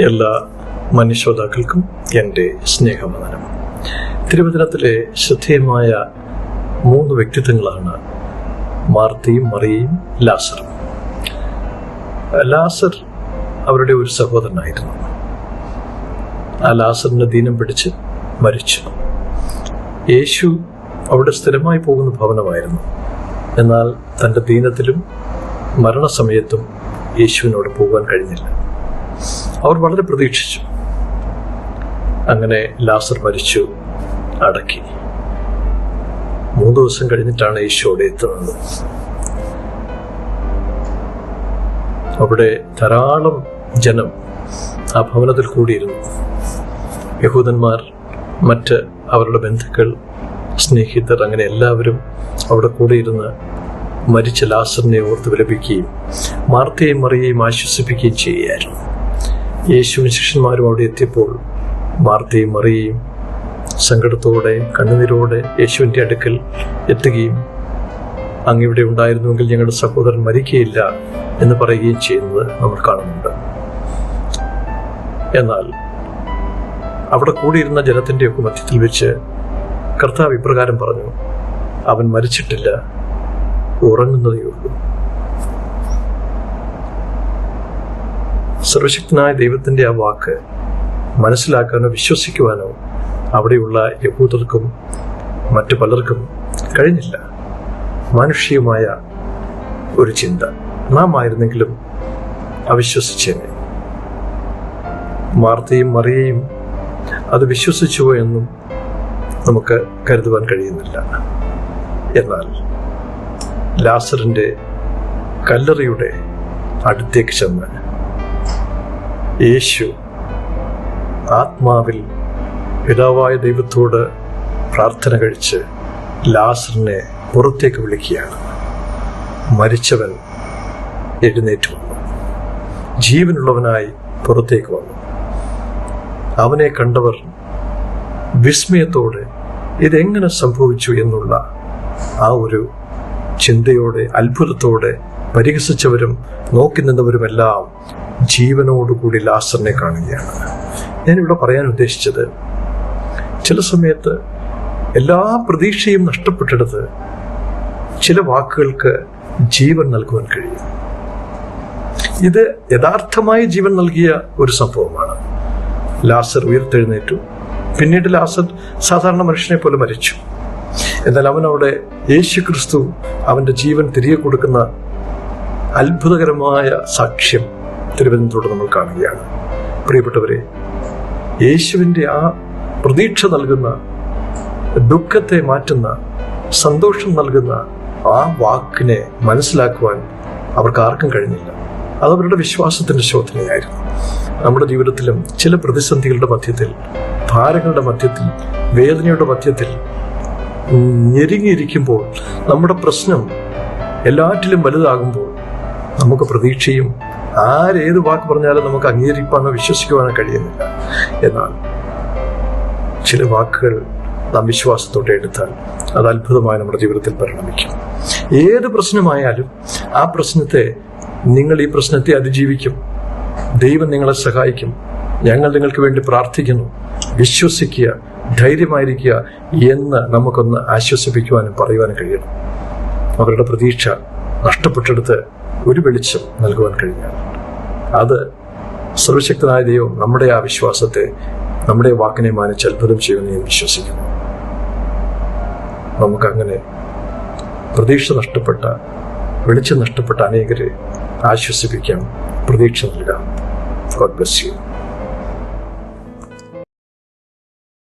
എല്ലാ മനുഷ്യോതാക്കൾക്കും എന്റെ സ്നേഹവന്ദനം തിരുവചനത്തിലെ ശ്രദ്ധേയമായ മൂന്ന് വ്യക്തിത്വങ്ങളാണ് മാർത്തയും മറിയയും ലാസറും. ലാസർ അവരുടെ ഒരു സഹോദരനായിരുന്നു. ആ ലാസറിന്റെ ദീനം പിടിച്ച് മരിച്ചു. യേശു അവിടെ സ്ഥിരമായി പോകുന്ന ഭവനമായിരുന്നു. എന്നാൽ തന്റെ ദീനത്തിലും മരണസമയത്തും യേശുവിനോട് പോകാൻ കഴിഞ്ഞില്ല. അവർ വളരെ പ്രതീക്ഷിച്ചു. അങ്ങനെ ലാസർ മരിച്ചു അടക്കി. മൂന്ന് ദിവസം കഴിഞ്ഞിട്ടാണ് അവിടെ എത്തുന്നത്. അവിടെ ധാരാളം ജനം ആ ഭവനത്തിൽ കൂടിയിരുന്നു. യഹൂദന്മാർ മറ്റ് അവരുടെ ബന്ധുക്കൾ സ്നേഹിതർ അങ്ങനെ എല്ലാവരും അവിടെ കൂടിയിരുന്ന് മരിച്ച ലാസറിനെ ഓർത്ത് വിലപിക്കുകയും മാർത്തയും മറിയെയും ആശ്വസിപ്പിക്കുകയും ചെയ്യുകയായിരുന്നു. യേശുവിൻ ശിഷ്യന്മാരും അവിടെ എത്തിയപ്പോൾ മാർത്തയും മറിയയും സങ്കടത്തോടെ കണ്ണുനീരോടെ യേശുവിന്റെ അടുക്കൽ എത്തുകയും അങ്ങിവിടെ ഉണ്ടായിരുന്നുവെങ്കിൽ ഞങ്ങളുടെ സഹോദരൻ മരിക്കുകയില്ല എന്ന് പറയുകയും ചെയ്യുന്നത് നമ്മൾ കാണുന്നുണ്ട്. എന്നാൽ അവിടെ കൂടിയിരുന്ന ജനത്തിന്റെയൊക്കെ മധ്യത്തിൽ വെച്ച് കർത്താവ് ഇപ്രകാരം പറഞ്ഞു അവൻ മരിച്ചിട്ടില്ല ഉറങ്ങുന്നതേ ഉള്ളൂ. സർവശക്തനായ ദൈവത്തിന്റെ ആ വാക്ക് മനസ്സിലാക്കാനോ വിശ്വസിക്കുവാനോ അവിടെയുള്ള യഹൂദർക്കും മറ്റു പലർക്കും കഴിഞ്ഞില്ല. മാനുഷികമായ ഒരു ചിന്ത. നാം ആയിരുന്നെങ്കിലും അവിശ്വസിച്ചേനെ. മാർത്തയും മറിയയും അത് വിശ്വസിച്ചുവോ എന്നും നമുക്ക് കരുതുവാൻ കഴിയുന്നില്ല. എന്നാൽ ലാസറിന്റെ കല്ലറിയുടെ അടുത്തേക്ക് ചെന്ന് യേശു ആത്മാവിൽ പിതാവായ ദൈവത്തോട് പ്രാർത്ഥന കഴിച്ച് ലാസറിനെ പുറത്തേക്ക് വിളിക്കുകയാണ്. മരിച്ചവൻ എഴുന്നേറ്റ് വന്നു. ജീവനുള്ളവനായി പുറത്തേക്ക് വന്നു. അവനെ കണ്ടവർ വിസ്മയത്തോടെ ഇതെങ്ങനെ സംഭവിച്ചു എന്നുള്ള ആ ഒരു ചിന്തയോടെ അത്ഭുതത്തോടെ പരിഹസിച്ചവരും നോക്കി നിന്നവരുമെല്ലാം ജീവനോടുകൂടി ലാസറിനെ കാണുകയാണ്. ഞാനിവിടെ പറയാൻ ഉദ്ദേശിച്ചത് ചില സമയത്ത് എല്ലാ പ്രതീക്ഷയും നഷ്ടപ്പെട്ടിടത്ത് ചില വാക്കുകൾക്ക് ജീവൻ നൽകുവാൻ കഴിയും. ഇത് യഥാർത്ഥമായി ജീവൻ നൽകിയ ഒരു സംഭവമാണ്. ലാസർ ഉയർത്തെഴുന്നേറ്റു. പിന്നീട് ലാസർ സാധാരണ മനുഷ്യനെ പോലെ മരിച്ചു. എന്നാൽ അവൻ അവിടെ യേശു ക്രിസ്തു അവന്റെ ജീവൻ തിരികെ കൊടുക്കുന്ന അത്ഭുതകരമായ സാക്ഷ്യം തിരുവനന്തപുരത്തോട് നമ്മൾ കാണുകയാണ്. പ്രിയപ്പെട്ടവരെ യേശുവിന്റെ ആ പ്രതീക്ഷ നൽകുന്ന ദുഃഖത്തെ മാറ്റുന്ന സന്തോഷം നൽകുന്ന ആ വാക്കിനെ മനസ്സിലാക്കുവാൻ അവർക്ക് ആർക്കും കഴിഞ്ഞില്ല. അതവരുടെ വിശ്വാസത്തിന്റെ ശോധനയായിരുന്നു. നമ്മുടെ ജീവിതത്തിലും ചില പ്രതിസന്ധികളുടെ മധ്യത്തിൽ ഭാരങ്ങളുടെ മധ്യത്തിൽ വേദനയുടെ മധ്യത്തിൽ ഞെരുങ്ങിയിരിക്കുമ്പോൾ നമ്മുടെ പ്രശ്നം എല്ലാറ്റിലും വലുതാകുമ്പോൾ നമുക്ക് പ്രതീക്ഷയും ആരേത് വാക്ക് പറഞ്ഞാലും നമുക്ക് അംഗീകരിക്കാനോ വിശ്വസിക്കുവാനോ കഴിയുന്നില്ല. എന്നാൽ ചില വാക്കുകൾ നാം വിശ്വാസത്തോടെ എടുത്താൽ അത് അത്ഭുതമായി നമ്മുടെ ജീവിതത്തിൽ പരിണമിക്കും. ഏത് പ്രശ്നമായാലും ആ പ്രശ്നത്തെ നിങ്ങൾ ഈ പ്രശ്നത്തെ അതിജീവിക്കും. ദൈവം നിങ്ങളെ സഹായിക്കും. ഞങ്ങൾ നിങ്ങൾക്ക് വേണ്ടി പ്രാർത്ഥിക്കുന്നു. വിശ്വസിക്കുക ധൈര്യമായിരിക്കുക എന്ന് നമുക്കൊന്ന് ആശ്വസിപ്പിക്കുവാനും പറയുവാനും കഴിയണം. അവരുടെ പ്രതീക്ഷ നഷ്ടപ്പെട്ടെടുത്ത് ഒരു വെളിച്ചം നൽകുവാൻ കഴിഞ്ഞാൽ അത് സർവശക്തനായ ദൈവം നമ്മുടെ ആ വിശ്വാസത്തെ നമ്മുടെ വാക്കിനെ മാനിച്ച് അത്ഭുതം ചെയ്യുമെന്ന് ഞാൻ വിശ്വസിക്കുന്നു. നമുക്കങ്ങനെ പ്രതീക്ഷ നഷ്ടപ്പെട്ട വെളിച്ചം നഷ്ടപ്പെട്ട അനേകരെ ആശ്വസിപ്പിക്കാം പ്രതീക്ഷ നൽകാം. God bless you